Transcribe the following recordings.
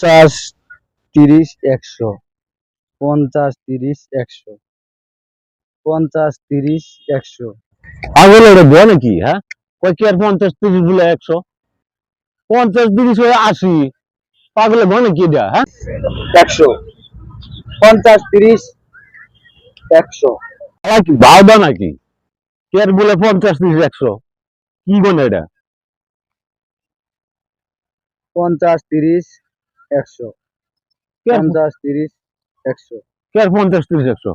পঞ্চাশ তিরিশ একশো। পঞ্চাশ তিরিশ একশো। পঞ্চাশ তিরিশ একশো। পাগল এটা দেয় নাকি হ্যাঁ? কয় কি আর পঞ্চাশ তিরিশ বলে একশো? পঞ্চাশ তিরিশ হয়ে আশি। পাগলে দেয় নাকি এটা হ্যাঁ? একশো। পঞ্চাশ তিরিশ একশো। কি বাউ দা নাকি? কে আর বলে পঞ্চাশ তিরিশ একশো? কি গনে এটা? পঞ্চাশ তিরিশ একশো। কে পঞ্চাশ তিরিশ একশো। কে পঞ্চাশ তিরিশ একশো?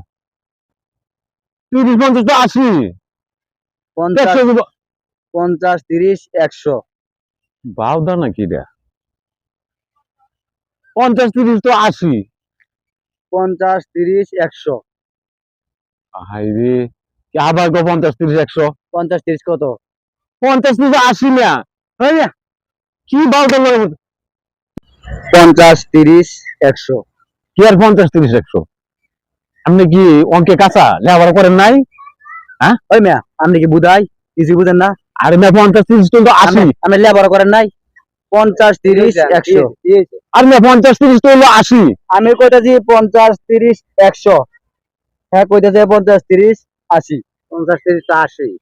তিরিশ পঞ্চাশ তো আশি। পঞ্চাশ পঞ্চাশ তিরিশ একশো। নাকি পঞ্চাশ তিরিশ তো আশি। পঞ্চাশ তিরিশ একশো। হাই রে কি আবার গো পঞ্চাশ তিরিশ একশো? পঞ্চাশ তিরিশ কত? পঞ্চাশ তিরিশ আশি না। কি বাউ দা পঞ্চাশ তিরিশ একশো। কি আর পঞ্চাশ তিরিশ একশো? আপনি কি অঙ্কে কাঁচা? লেখাপড়া করেন নাই? ওই মেয়া আপনি কি বুধাই? কিছু বুঝেন না। আরে না পঞ্চাশ তিরিশ তো আশি। আমি- লেবার করেন নাই? পঞ্চাশ তিরিশ একশো। আর না পঞ্চাশ তিরিশ তো হলো আশি। আমি কইতাছি পঞ্চাশ তিরিশ একশো। হ্যাঁ কইতাছি পঞ্চাশ তিরিশ আশি। পঞ্চাশ তিরিশ আশি।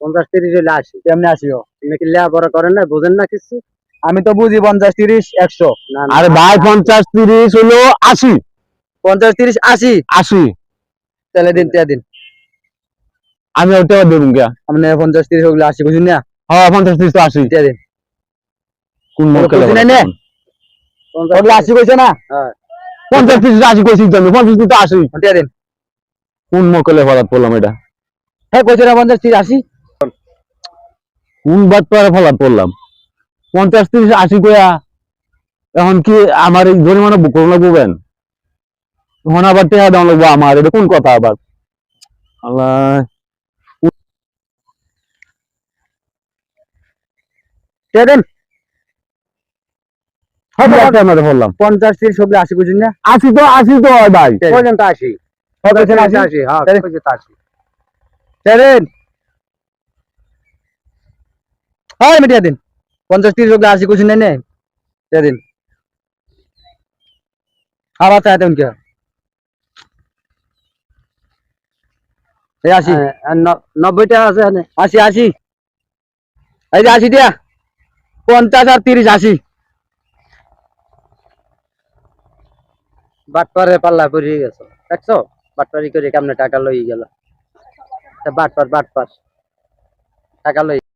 পঞ্চাশ তিরিশ হলে আশি। কেমনি আসিও আপনি কি লেবার করেন না বুঝেন না কিছু? আমি তো বুঝি পঞ্চাশ তিরিশ একশো। আরে ভাই পঞ্চাশ তিরিশ হলো আশি। পঞ্চাশ তিরিশ আশি? আশি। তাহলে দিন তে দিন। আমি ওটা দেবুন কে আপনি পঞ্চাশ তিরিশ ওগুলো আশি বুঝুন না? হ্যাঁ পঞ্চাশ তিরিশ তো আশি। দিয়ে দিন। কোন? ওগুলো আশি কইছে না? পঞ্চাশ তিরিশ আশি কইছি তো আমি। পঞ্চাশ তিরিশ তো আশি। দিয়ে দিন। কোন মকলে ফলাত পড়লাম এটা? হ্যাঁ কইছে না পঞ্চাশ তিরিশ আশি? কোন বাদ পারে ফলাত পড়লাম? পঞ্চাশ তিরিশ আশি কয়া এখন কি আমার এই জরিমানা বুক করুন লাগবেন এখন আবার টেহা দেওয়া লাগবো আমার এটা কোন কথা আবার? আল্লাহ। আমাদের বললাম। পঞ্চাশ তিরিশ ওগুলো আশি বুঝুন না? আশি তো আশি তো হয় ভাই। পর্যন্ত আশি। কইছে না আশি? হ্যাঁ তাহলে- দেন। হ্যাঁ মিটিয়ে দিন। পঞ্চাশ তিরিশ ওগুলো আশি কুচি নেই নে দিয়ে দিন। আবার চাই দেন কে এই আশি নব্বই টাকা আছে এখানে। আশি আশি এই যে আশি দিয়া। পঞ্চাশ আর তিরিশ আশি বাটপারে পাল্লা পড়িয়ে গেছো। দেখছ? বাটপারি করে কেমনে টাকা লই গেল। বাটপার বাটপার। টাকা লই